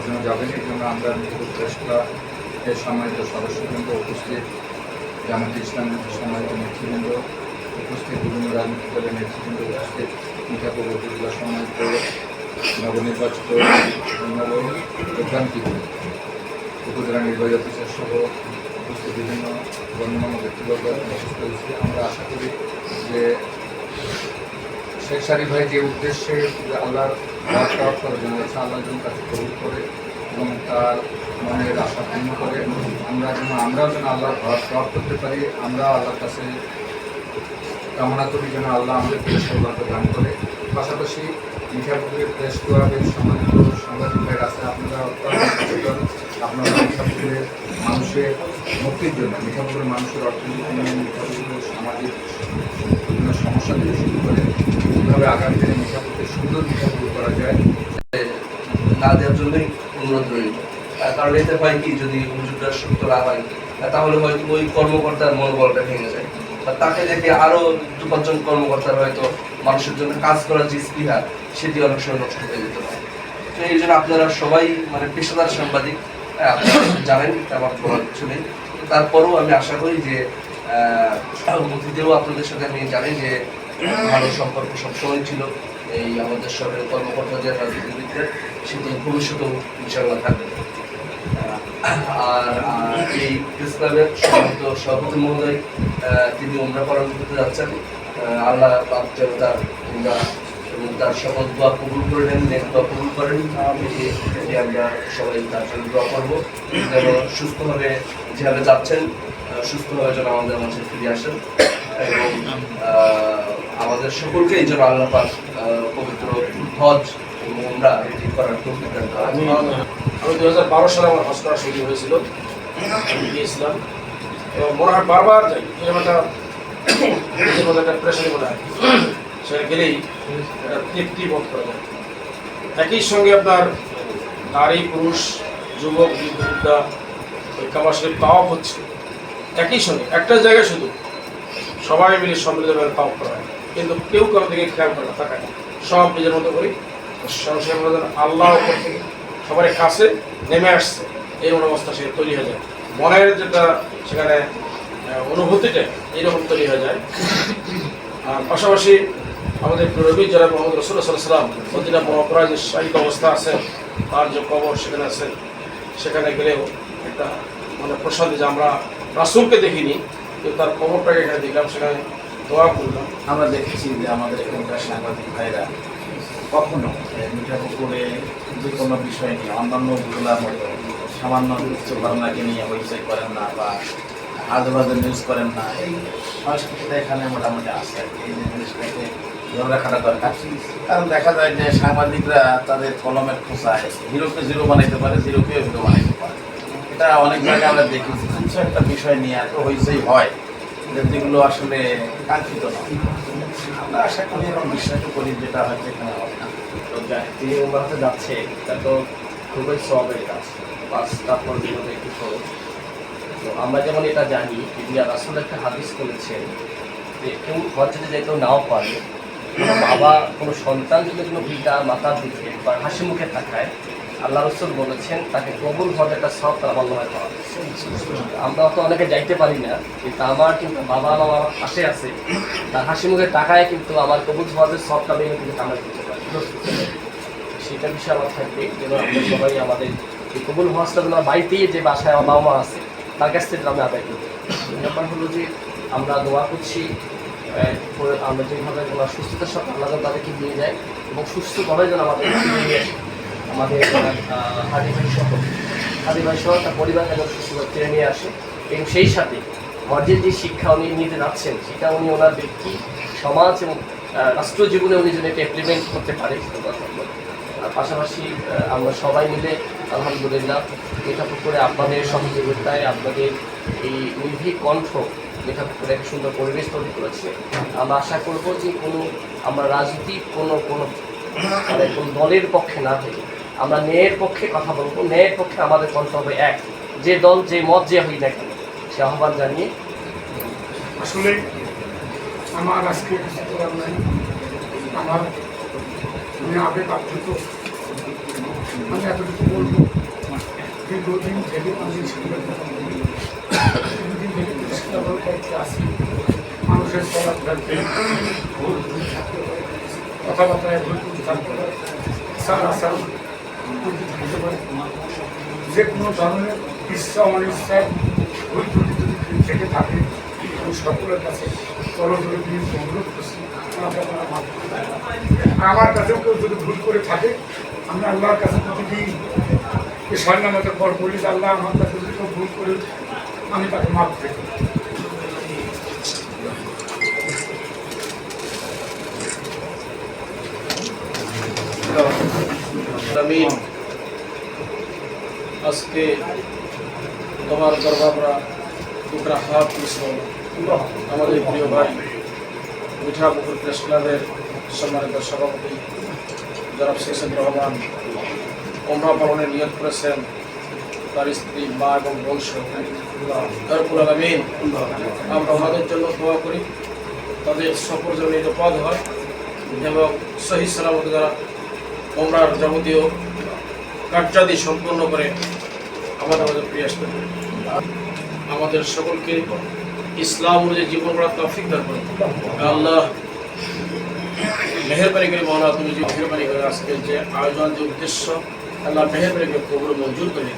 করার জন্য যাবেন, এই জন্য আমরা মিঠাপুর প্রেস ক্লাবের সম্মানিত সদস্যবৃন্দ উপস্থিত, জামাত ইসলামের সম্মানিত নেতৃবৃন্দ উপস্থিত, বিভিন্ন রাজনৈতিক দলের নেতৃবৃন্দ উপস্থিত মিঠাপুর উপজেলা সম্মানিত নবনির্বাচিত নব প্রধানটি উপজেলা নির্বাহী অফিসার সহ উপস্থিত বিভিন্ন গণ্যমান্য ব্যক্তিবর্গ আমরা আশা করি যে শেখ ভাই যে উদ্দেশ্যে আল্লাহর রাত তরফ করে আল্লাহ যেন তাকে কবুল করে এবং তার মনের আশা পূর্ণ করে। আমরা যেন, আমরাও যেন আল্লাহর ঘর তরফ করতে পারি, আমরা আল্লাহর কাছে কামনা করি যেন আল্লাহ আমাদেরকে সৌভাগ্য দান করে। পাশাপাশি মিঠাপুরের প্রেস ক্লাবের সম্মানিত সাংবাদিক ভাইয়ের আছে, আপনারা সচেতন মিঠাপুরের মানুষের মুক্তির জন্য, মিঠাপুরের মানুষের অর্থনৈতিক উন্নয়ন মিঠাপুরের সামাজিক বিভিন্ন সমস্যা থেকে শুরু করে কীভাবে আগামী দিনে মিঠাপুরকে সুন্দর মিঠাপুর করা যায় না দেওয়ার জন্যই অনুরোধ রইল। কারণ এতে হয় কি, যদি হুজুরটা সুস্থ না হয়, তাহলে হয়তো ওই কর্মকর্তার মনোবলটা ভেঙে যায়। বা তাকে দেখে আরও দু পাঁচজন কর্মকর্তার হয়তো মানুষের জন্য কাজ করার যে স্পৃহা, সেটি অনেক সময় নষ্ট হয়ে যেতে পারে। তো এই জন্য আপনারা সবাই মানে পেশাদার সাংবাদিক আপনারা জানেন, এটা আমার বলার কিছু নেই। তারপরেও আমি আশা করি যে অতীতেও আপনাদের সাথে আমি জানি যে, ভালো সম্পর্ক সবসময় ছিল এই আমাদের সরকারি কর্মকর্তাদের, রাজনীতিবিদদের। সেটি ভবিষ্যতেও ইনশাল্লাহ থাকবে। আর এই প্রেস ক্লাবের সম্মানিত সভাপতি মহোদয় তিনি ওমরা পালন করতে যাচ্ছেন। আল্লাহ ওমরা এবং তার সকল দোয়া কবুল করে নেন, নেক দোয়া কবুল করেন। এটি এটি আমরা সবাই তার জন্য দোয়া করব। যেন সুস্থভাবে যেভাবে যাচ্ছেন সুস্থভাবে যেন আমাদের মাঝে ফিরে আসেন এবং আমাদের সকলকেই যেন আল্লাহ পাক পবিত্র হজ এবং ওমরা এটি করার তৌফিক আমি দু হাজার বারো সালে আমার হজ করা শুরু হয়েছিল। আমি গিয়েছিলাম। এবং মনে হয় বারবার যাই, এরকম একটা মনে হয়। সেখানে গেলেই তৃপ্তি বোধ করা যায়। একই সঙ্গে আপনার নারী, পুরুষ, যুবক, বৃদ্ধা কামার পাওয়া হচ্ছে। একই সঙ্গে, একটা জায়গায় শুধু সবাই মিলে সম্মিলিতভাবে পাওয়া করা হয়। কিন্তু কেউ কারও দিকে খেয়াল করে না, তাকায় না। সব নিজের মতো করি যেন আল্লাহ থেকে সবার কাছে নেমে আসছে, এই অবস্থা সে তৈরি হয়ে যায়। মনের যেটা সেখানে অনুভূতিটা এইরকম তৈরি হয়ে যায়। আর পাশাপাশি আমাদের রবি যারা মোহাম্মদ সাল্লাম মদিনা মহাপরায় যে শাহিক অবস্থা আছে, তার যে কবর সেখানে আছে, সেখানে গেলেও একটা মানে প্রসাদে যে আমরা রাসুলকে দেখিনি, কিন্তু তার কবরটাকে এখানে দেখলাম, সেখানে দোয়া করলাম আমরা দেখেছি যে আমাদের এখানকার সাংবাদিক ভাইরা কখনো মিঠা পুকুরে যে কোনো বিষয় নিয়ে, অন্যান্যগুলার মতো সামান্য কিছু ঘটনাকে নিয়ে হইচই করেন না বা আজেবাজে নিউজ করেন না, এই সংস্কৃতিটা এখানে মোটামুটি আসে। এই জিনিসটাকে রাখাটা দরকার কারণ দেখা যায় যে সাংবাদিকরা তাদের কলমের খোঁচায় হিরোকে জিরো বানাইতে পারে, জিরোকেও হিরো বানাইতে পারে। এটা অনেক জায়গায় আমরা দেখেছি একটা বিষয় নিয়ে এত হইচই হয় যে যেগুলো আসলে কাঙ্ক্ষিত নয় আমরা আশা করি এবং বিশ্বাস করি যেটা হয়তো এখানে হবে না। তো তিনি উমরাতে যাচ্ছে, এটা তো খুবই সবের কাজ। পাঁচ তারপর জীবনে একটু সহজ। তো আমরা যেমন এটা জানি তিনি রাসুল একটা হাদিস বলেছেন যে কেউ হজ যদি যেতেও নাও পারে কোনো বাবা কোনো সন্তান যদি কোনো পিতা মাতার দিকে বা হাসি মুখে তাকায়, আল্লাহ রসুল বলেছেন, তাকে কবুল হজ একটা সব তার নয় পাওয়া আমরা তো অনেকে যাইতে পারি না, কিন্তু আমার কিন্তু বাবা মা আমার পাশে আছে। তার হাসি মুখে তাকায় কিন্তু আমার কবুল হজের সবটা আমি কিন্তু কামাই করতে পারি। সেটা বিষয়ে আমার থাকবে, যেন আমরা সবাই আমাদের এই কবুল হজটা যেন বাড়িতেই যে বাসায় আমার বাবা মা আছে, তার কাছ থেকে আমরা আদায় করি। পারি। ব্যাপার হলো যে আমরা দোয়া করছি আমরা যেভাবে ওনার সুস্থতার সাথে আল্লাহ তাদেরকে নিয়ে যায় এবং সুস্থভাবে যেন আমাদের নিয়ে আমাদের হাজি ভাই সহ হাজি ভাই সহ তার পরিবারকে যেন সুস্থভাবে টেনে নিয়ে আসে এবং সেই সাথে হজের যে শিক্ষা উনি নিতে যাচ্ছেন, সেটা উনি ওনার ব্যক্তি, সমাজ এবং রাষ্ট্র জীবনে উনি যেন এটা ইমপ্লিমেন্ট করতে পারে পাশাপাশি আমরা সবাই মিলে আলহামদুলিল্লাহ এটা করে আপনাদের সহযোগিতায় আপনাদের এই নির্ভীক কণ্ঠ মেঠাপুকুরে এক সুন্দর পরিবেশ তৈরি করেছে। আমরা আশা করব যে কোনো আমরা রাজনীতি কোনো কোনো মানে কোনো দলের পক্ষে না থেকে। আমরা ন্যায়ের পক্ষে কথা বলব, ন্যায়ের পক্ষে আমাদের কণ্ঠ হবে এক। যে দল, যে মত, যে হই না কেন, সে আহ্বান জানিয়ে আসলে আমার আজকে আমার আমি এতটুকু বলব, দীর্ঘদিন থেকে আমি মানুষের ভুল থাকতে পারে ভুল থাকতে পারে যে কোনো ধরনের ইচ্ছা অনিচ্ছায় ভুল থেকে থাকে সকলের কাছে। আমার কাছেও কেউ যদি ভুল করে থাকে আমি আল্লাহর কাছে প্রতিদিন নামাজের পর বলি আল্লাহ আমার কাছে যদি কেউ ভুল করে আমি তাকে মাফ করি আমিন আজকে তোমার দরবারা দুটা হাত মিশ্র আমাদের প্রিয় ভাই মিঠাপুকুর প্রেস ক্লাবের সম্মানিত সভাপতি জনাব শেষেন রহমান ওমরা পালনে নিয়োগ করেছেন তার স্ত্রী, মা এবং বংশ তারপুর আমরা ওনাদের জন্য দোয়া করি। তাদের সফর যেন নিরাপদ হয় এবং সহি সালামত দ্বারা ওমরার যাবতীয় কার্যাদি সম্পন্ন করে আমাদের আমাদের ফিরে পারে। আমাদের সকলকে ইসলাম অনুযায়ী জীবন করার তফিক দান করে আল্লাহ, মেহরবানি করে মহানা তুমি যে মেহরবানি করে আজকের যে আয়োজন, যে উদ্দেশ্য, আল্লাহ মেহরবানি করে কবর মঞ্জুর করে।